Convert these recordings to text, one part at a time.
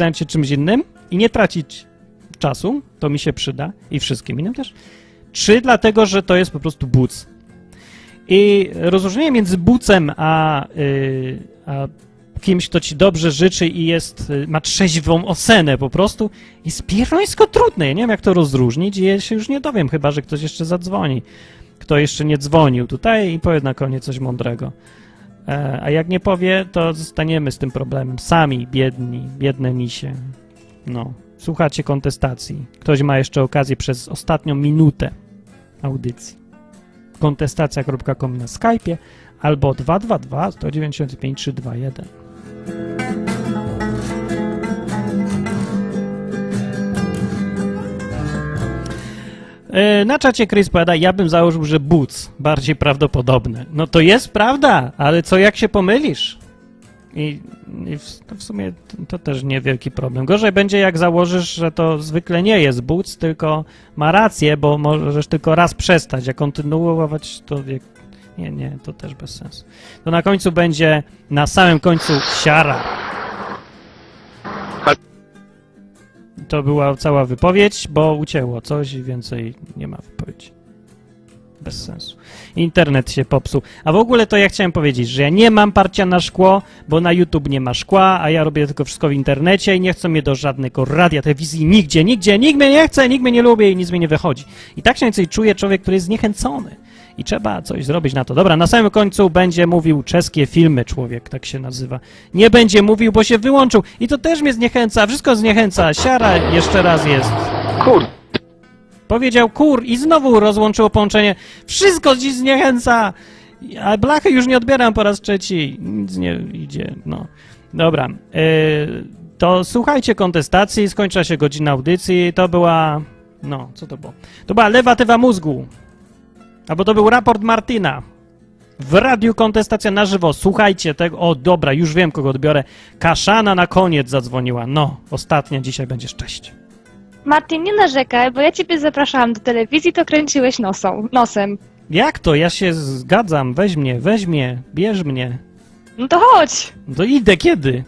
zająć się czymś innym i nie tracić czasu, to mi się przyda i wszystkim innym też. Trzy, dlatego, że to jest po prostu buc. I rozróżnienie między bucem a, yy, a kimś, kto ci dobrze życzy i jest, y, ma trzeźwą ocenę po prostu, jest pierońsko trudne. Ja nie wiem, jak to rozróżnić i ja się już nie dowiem, chyba, że ktoś jeszcze zadzwoni. Kto jeszcze nie dzwonił tutaj i powie na koniec coś mądrego. E, A jak nie powie, to zostaniemy z tym problemem. Sami, biedni, biedne misie. No, słuchacie kontestacji. Ktoś ma jeszcze okazję przez ostatnią minutę audycji. Kontestacja.com na Skype'ie albo 222 195 321. Na czacie Chris powiada, ja bym założył, że Boots bardziej prawdopodobne. No to jest prawda, ale co jak się pomylisz? I, i w, w sumie to, to też niewielki problem. Gorzej będzie jak założysz, że to zwykle nie jest Boots, tylko ma rację, bo możesz tylko raz przestać, a kontynuować to jak, nie, nie, to też bez sensu. To na końcu będzie, na samym końcu siara. To była cała wypowiedź, bo ucięło coś i więcej nie ma wypowiedzi. Bez sensu. Internet się popsuł. A w ogóle to ja chciałem powiedzieć, że ja nie mam parcia na szkło, bo na YouTube nie ma szkła, a ja robię tylko wszystko w internecie i nie chcą mnie do żadnego radia, telewizji, nigdzie, nigdzie, nikt mnie nie chce, nikt mnie nie lubi i nic mi nie wychodzi. I tak się więcej czuje człowiek, który jest zniechęcony. I trzeba coś zrobić na to. Dobra, na samym końcu będzie mówił czeskie filmy, człowiek, tak się nazywa. Nie będzie mówił, bo się wyłączył. I to też mnie zniechęca, wszystko zniechęca. Siara jeszcze raz jest. Kur... Powiedział kur i znowu rozłączyło połączenie. Wszystko ci zniechęca. A blachy już nie odbieram po raz trzeci. Nic nie idzie, no. Dobra. Yy, to słuchajcie kontestacji, skończyła się godzina audycji. To była... No, co to było? To była lewatywa mózgu. Albo to był raport Martina. W radiu kontestacja na żywo. Słuchajcie tego. O, dobra, już wiem, kogo odbiorę. Kaszana na koniec zadzwoniła. No, ostatnia dzisiaj będziesz. Cześć. Martin, nie narzekaj, bo ja ciebie zapraszałam do telewizji, to kręciłeś nosą, nosem. Jak to? Ja się zgadzam. Weź mnie, weź mnie, bierz mnie. No to chodź! To idę kiedy?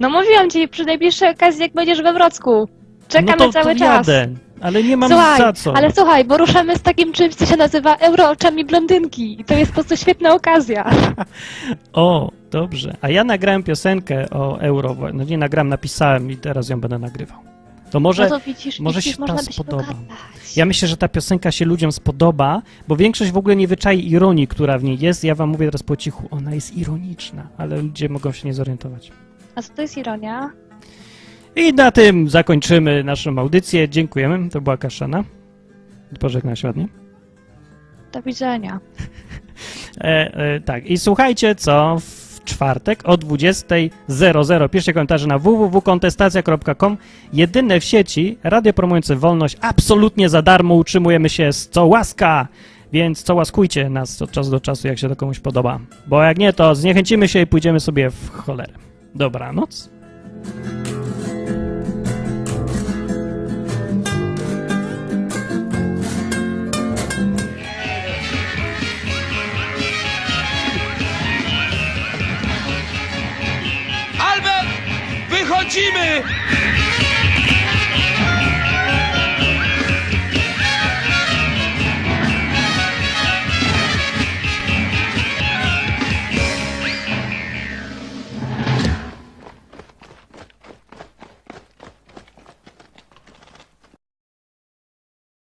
No mówiłam ci przy najbliższej okazji, jak będziesz we Wrocku. Czekamy no to, cały to czas. jadę, ale nie mam Słuchaj, za co. ale słuchaj, bo ruszamy z takim czymś, co się nazywa euro oczami blondynki. I to jest po prostu świetna okazja. O, dobrze. A ja nagrałem piosenkę o euro. No nie nagrałem, napisałem i teraz ją będę nagrywał. To może... no to widzisz, może widzisz, się można ta by się spodoba. dogadać. Ja myślę, że ta piosenka się ludziom spodoba, bo większość w ogóle nie wyczai ironii, która w niej jest. Ja wam mówię teraz po cichu, ona jest ironiczna, ale ludzie mogą się nie zorientować. A co to jest ironia? I na tym zakończymy naszą audycję. Dziękujemy. To była Kaszana. Pożegnaj się ładnie. Do widzenia. E, e, tak, i słuchajcie, co w czwartek o 20.00 piszcie komentarze na www.kontestacja.com jedyne w sieci radio promujące wolność absolutnie za darmo utrzymujemy się z co łaska, więc co łaskujcie nas od czasu do czasu, jak się to komuś podoba, bo jak nie, to zniechęcimy się i pójdziemy sobie w cholerę. Dobranoc. Jimmy。